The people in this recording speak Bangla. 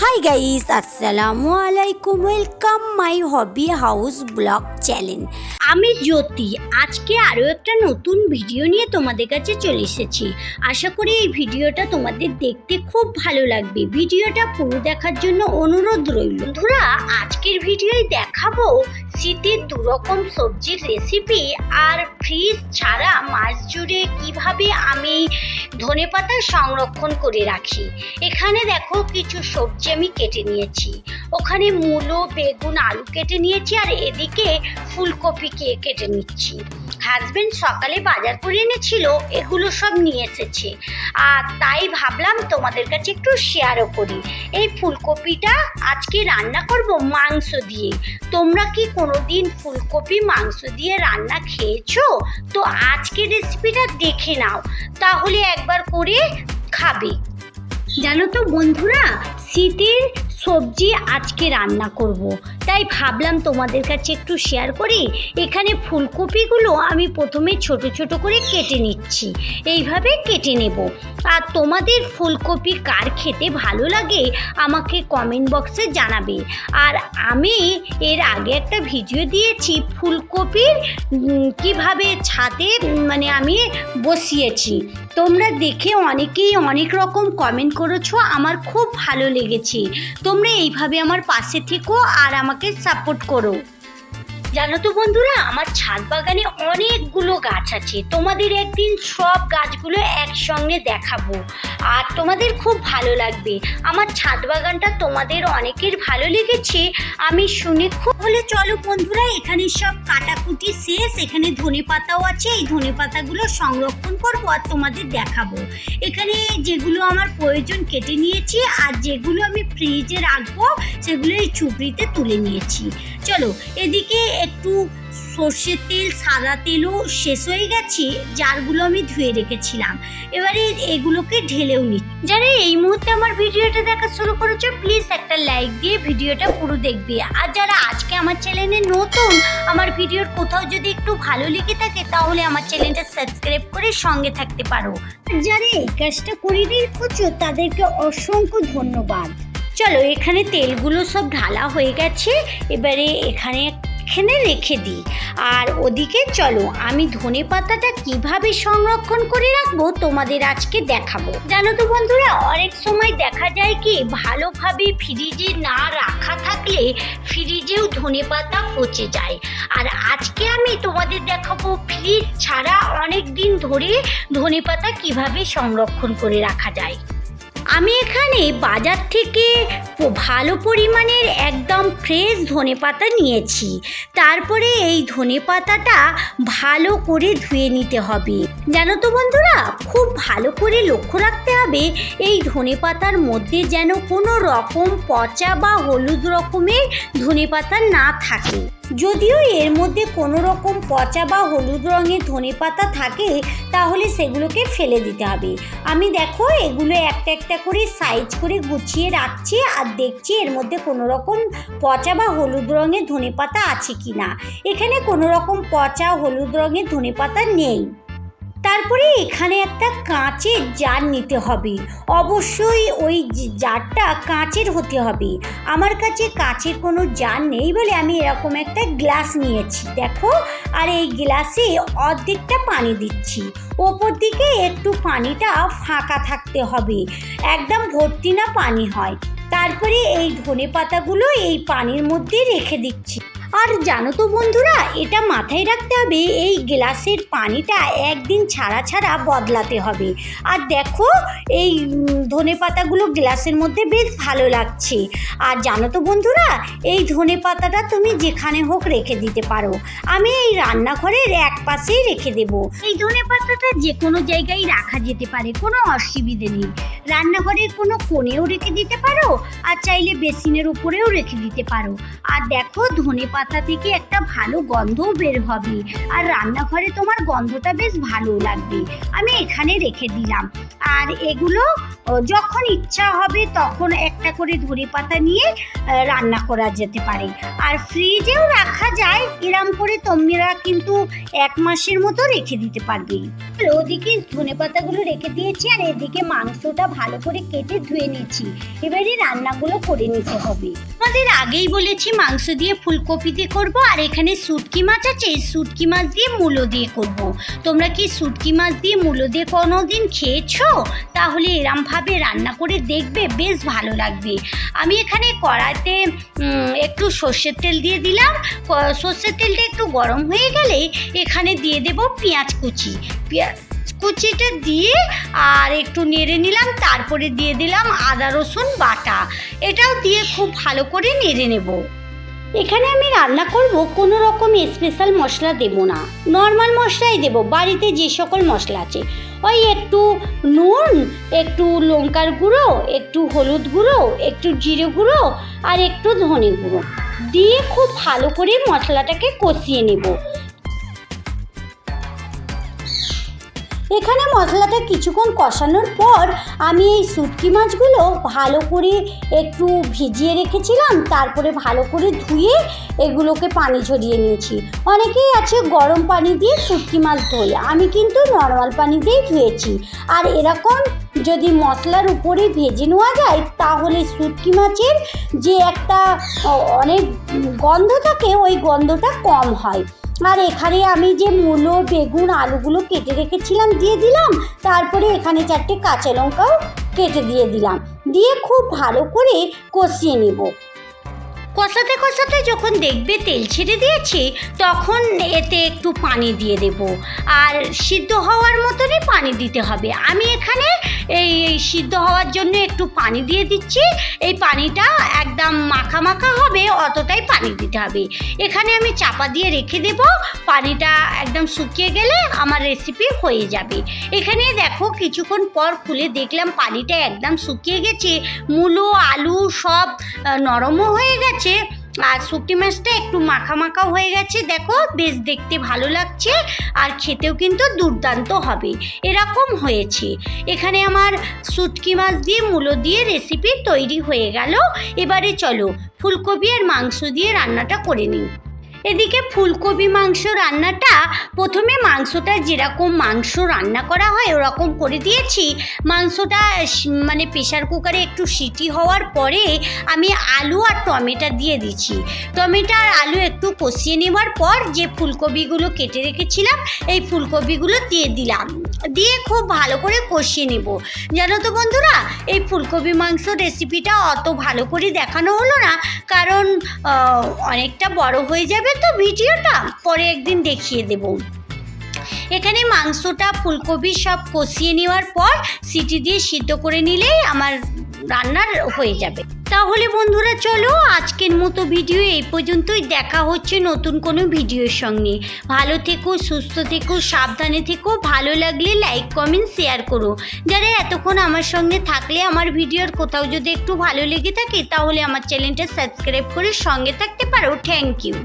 হাই গাইস আসসালামু আলাইকুম welcome my hobby house blog channel আমি জ্যোতি, আজকে আরও একটা নতুন ভিডিও নিয়ে তোমাদের কাছে চলে এসেছি। আশা করি এই ভিডিওটা তোমাদের দেখতে খুব ভালো লাগবে। ভিডিওটা পুরো দেখার জন্য অনুরোধ রইল। বন্ধুরা, আজকের ভিডিওয় দেখাবো শীতের দুরকম সবজির রেসিপি আর ফ্রিজ ছাড়া মাছ জুড়ে কীভাবে আমি ধনেপাতা সংরক্ষণ করে রাখি। এখানে দেখো, কিছু সবজি আমি কেটে নিয়েছি। ওখানে মূলো, বেগুন, আলু কেটে নিয়েছি আর এদিকে ফুলকপি কে কেটে নিচ্ছি। হাজবেন্ড সকালে বাজার করে এনেছিল, এগুলো সব নিয়ে এসেছে। আর তাই ভাবলাম তোমাদের কাছে একটু শেয়ারও করি। এই ফুলকপিটা আজকে রান্না করব মাংস দিয়ে। তোমরা কি কোনোদিন ফুলকপি মাংস দিয়ে রান্না খেয়েছো? তো আজকে রেসিপিটা দেখে নাও। তাহলে একবার করে খাবে। জানো তো বন্ধুরা, শীতের সবজি আজকে রান্না করব। তাই ভাবলাম তোমাদের কাছে একটু শেয়ার করি। এখানে ফুলকপিগুলো আমি প্রথমে ছোট ছোট করে কেটে নিচ্ছি। এইভাবে কেটে নেব। আর তোমাদের ফুলকপি কার খেতে ভালো লাগে আমাকে কমেন্ট বক্সে জানাবে। আর আমি এর আগে একটা ভিডিও দিয়েছি ফুলকপির কীভাবে ছাদে মানে আমি বসিয়েছি। তোমরা দেখে অনেকেই অনেক রকম কমেন্ট করেছ, আমার খুব ভালো লেগেছে। তোমরা এইভাবে আমার পাশে থেকো আর আমাকে সাপোর্ট করো। জানো তো বন্ধুরা, আমার ছাদ বাগানে অনেকগুলো গাছ আছে। তোমাদের একদিন সব গাছগুলো একসঙ্গে দেখাবো। আর তোমাদের খুব ভালো লাগবে। আমার ছাদ বাগানটা তোমাদের অনেকের ভালো লেগেছে, আমি শুনে খুব হলে চলো বন্ধুরা, এখানে সব কাটাকুটি শেষ। এখানে ধনে পাতাও আছে, এই ধনে পাতাগুলো সংরক্ষণ করব আর তোমাদের দেখাবো। এখানে যেগুলো আমার প্রয়োজন কেটে নিয়েছি, আর যেগুলো আমি ফ্রিজে রাখব, সেগুলো এই চুবড়িতে তুলে নিয়েছি। চলো, এদিকে একটু সর্ষের তেল, সাদা তেলও শেষ হয়ে গেছে, জারগুলো আমি ধুয়ে রেখেছিলাম। এবারে এগুলোকে ঢেলেও নি। যারা এই মুহূর্তে আমার ভিডিওটা দেখা শুরু করেছ প্লিজ একটা লাইক দিয়ে ভিডিওটা পুরো দেখবে। আর যারা আজকে আমার চ্যানেলে নতুন, আমার ভিডিওর কোথাও যদি একটু ভালো লেগে থাকে, তাহলে আমার চ্যানেলটা সাবস্ক্রাইব করে সঙ্গে থাকতে পারো। যারা এই কাজটা করে রেখেছো তাদেরকে অসংখ্য ধন্যবাদ। চলো এখানে তেলগুলো সব ঢালা হয়ে গেছে, এবারে এখানে এখানে রেখে দিই। আর ওদিকে চলো, আমি ধনে পাতাটা কীভাবে সংরক্ষণ করে রাখব তোমাদের আজকে দেখাবো। জানো তো বন্ধুরা, অনেক সময় দেখা যায় কি, ভালোভাবে ফ্রিজে না রাখা থাকলে ফ্রিজেও ধনে পাতা পচে যায়। আর আজকে আমি তোমাদের দেখাবো, ফ্রিজ ছাড়া অনেক দিন ধরে ধনে পাতা কীভাবে সংরক্ষণ করে রাখা যায়। আমি এখানে বাজার থেকে ভালো পরিমাণের একদম ফ্রেশ ধনে পাতা নিয়েছি। তারপরে এই ধনে পাতাটা ভালো করে ধুয়ে নিতে হবে। জানো তো বন্ধুরা, খুব ভালো করে লক্ষ্য রাখতে হবে এই ধনে পাতার মধ্যে যেন কোনো রকম পচা বা হলুদ রকমের ধনে পাতা না থাকে। যদিও এর মধ্যে কোনো রকম পচা বা হলুদ রঙের ধনে পাতা থাকে, তাহলে সেগুলোকে ফেলে দিতে হবে। আমি দেখো, এগুলো একটা একটা করে সাইজ করে গুছিয়ে রাখছি আর দেখছি এর মধ্যে কোনো রকম পচা বা হলুদ রঙের ধনে পাতা আছে কি না এখানে কোনো রকম পচা হলুদ রঙের ধনে পাতা নেই। তারপরে এখানে একটা কাঁচের জার নিতে হবে। অবশ্যই ওই জারটা কাঁচের হতে হবে। আমার কাছে কাঁচের কোনো জার নেই বলে আমি এরকম একটা গ্লাস নিয়েছি। দেখো, আর এই গ্লাসে অর্ধেকটা পানি দিচ্ছি। ওপর দিকে একটু পানিটা ফাঁকা থাকতে হবে। একদম ভর্তি না পানি হয়। তারপরে এই ধনে পাতাগুলো এই পানির মধ্যে রেখে দিচ্ছি। আর জানো তো বন্ধুরা, এটা মাথায় রাখতে হবে, এই গ্লাসের পানিটা একদিন ছাড়া ছাড়া বদলাতে হবে। আর দেখো, এই ধনে পাতাগুলো গ্লাসের মধ্যে বেশ ভালো লাগছে। আর জানো তো বন্ধুরা, এই ধনে পাতাটা তুমি যেখানে হোক রেখে দিতে পারো। আমি এই রান্নাঘরের এক পাশেই রেখে দেব। এই ধনে পাতাটা যে কোনো জায়গায় রাখা যেতে পারে, কোনো অসুবিধে নেই। রান্নাঘরের কোনো কোণেও রেখে দিতে পারো, আর চাইলে বেসিনের উপরেও রেখে দিতে পারো। আর দেখো, ধনে পাতা থেকে একটা ভালো গন্ধও বের হবে। আর রান্নাঘরে তোমার গন্ধটা বেশ ভালো লাগবে। আমি এখানে রেখে দিলাম। আর এগুলো যখন ইচ্ছা হবে তখন একটা করে ধনে পাতা নিয়ে রান্না করা যেতে পারে। আর ফ্রিজেও রাখা যায়, এরম করে তোমরা কিন্তু এক মাসের মতো রেখে দিতে পারবে। ওদিকে ধনে পাতাগুলো রেখে দিয়েছি, আর এদিকে মাংসটা ভালো করে কেটে ধুয়ে নিয়েছি। এবারে রান্নাগুলো করে নিতে হবে। আমাদের আগেই বলেছি, মাংস দিয়ে ফুলকপি দিয়ে করব, আর এখানে শুটকি মাছ আছে, এই শুটকি মাছ দিয়ে মূলো দিয়ে করব। তোমরা কি শুটকি মাছ দিয়ে মূলো দিয়ে কোনো দিন খেয়েছো? তাহলে এরমভাবে রান্না করে দেখবে, বেশ ভালো লাগবে। আমি এখানে কড়াইতে একটু সর্ষের তেল দিয়ে দিলাম। সর্ষের তেলটা একটু গরম হয়ে গেলে এখানে দিয়ে দেব পেঁয়াজ কুচি। পেঁয়াজ কুচিটা দিয়ে আর একটু নেড়ে নিলাম, তারপরে দিয়ে দিলাম আদা রসুন বাটা। এটাও দিয়ে খুব ভালো করে নেড়ে নেব। এখানে আমি রান্না করব কোনো রকম স্পেশাল মশলা দেব না। নর্মাল মশলাই দেব, বাড়িতে যে সকল মশলা আছে। ওই একটু নুন, একটু লঙ্কার গুঁড়ো, একটু হলুদ গুঁড়ো, একটু জিরে গুঁড়ো আর একটু ধনে গুঁড়ো। দিয়ে খুব ভালো করে মশলাটাকে কষিয়ে নেব। এখানে মশলাটা কিছুক্ষণ কষানোর পর আমি এই শুটকি মাছগুলো ভালো করে একটু ভিজিয়ে রেখেছিলাম, তারপরে ভালো করে ধুয়ে এগুলোকে পানি ঝরিয়ে নিয়েছি। অনেকেই আছে গরম পানি দিয়ে শুটকি মাছ ধোয়, আমি কিন্তু নর্মাল পানি দিয়েই ধুয়েছি। আর এরকম যদি মশলার উপরে ভেজে নেওয়া যায়, তাহলে শুটকি মাছের যে একটা অনেক গন্ধ থাকে, ওই গন্ধটা কম হয়। আর এখানে আমি যে মূলো, বেগুন, আলুগুলো কেটে রেখেছিলাম, দিয়ে দিলাম। তারপরে এখানে চারটে কাঁচা লঙ্কাও কেটে দিয়ে দিলাম। দিয়ে খুব ভালো করে কষিয়ে নেব। কষাতে কষাতে যখন দেখবে তেল ছেড়ে দিয়েছি, তখন এতে একটু পানি দিয়ে দেব। আর সিদ্ধ হওয়ার মতনই পানি দিতে হবে। আমি এখানে এই সিদ্ধ হওয়ার জন্য একটু পানি দিয়ে দিচ্ছি। এই পানিটা মাখা মাখা হবে, অতটাই পানি দিতে হবে। এখানে আমি চাপা দিয়ে রেখে দেব। পানিটা একদম শুকিয়ে গেলে আমার রেসিপি হয়ে যাবে। এখানে দেখো কিছুক্ষণ পর খুলে দেখলাম পানিটা একদম শুকিয়ে গেছে। মূলো, আলু সব নরমও হয়ে গেছে। আর শুকটি মাছটা একটু মাখা মাখা হয়ে গেছে, দেখো, বেশ দেখতে ভালো লাগছে, আর খেতেও কিন্তু দুর্দান্ত হবে। এরকম হয়েছে। এখানে আমার শুটকি মাছ দিয়ে মূলো দিয়ে রেসিপি তৈরি হয়ে গেল। এবারে চলো, ফুলকপি আর মাংস দিয়ে রান্নাটা করে নিই। এদিকে ফুলকপি মাংস রান্নাটা, প্রথমে মাংসটা যেরকম মাংস রান্না করা হয়, ওরকম করে দিয়েছি। মাংসটা মানে প্রেশার কুকারে একটু সিটি হওয়ার পরে আমি আলু আর টমেটো দিয়ে দিচ্ছি টমেটো আর আলু একটু কষিয়ে নেওয়ার পর যে ফুলকপিগুলো কেটে রেখেছিলাম, এই ফুলকপিগুলো দিয়ে দিলাম। দিয়ে খুব ভালো করে কষিয়ে নেব। জানো তো বন্ধুরা, এই ফুলকপি মাংস রেসিপিটা অত ভালো করে দেখানো হলো না, কারণ অনেকটা বড় হয়ে যাবে তো ভিডিওটা পরে একদিন দেখিয়ে দেবো। এখানে মাংসটা, ফুলকপি সব কষিয়ে নেওয়ার পর সিটি দিয়ে সিদ্ধ করে নিলেই আমার রান্নার হয়ে যাবে। তাহলে বন্ধুরা চলো আজকের মতো ভিডিও এই পর্যন্তই। দেখা হচ্ছে নতুন কোনো ভিডিওর সঙ্গে। ভালো থেকো, সুস্থ থেকো, সাবধানে থেকো। ভালো লাগলে লাইক, কমেন্ট, শেয়ার করো। যারা এতক্ষণ আমার সঙ্গে থাকলে আমার ভিডিওর কোথাও যদি একটু ভালো লেগে থাকে, তাহলে আমার চ্যানেলটা সাবস্ক্রাইব করে সঙ্গে থাকতে পারো। Thank you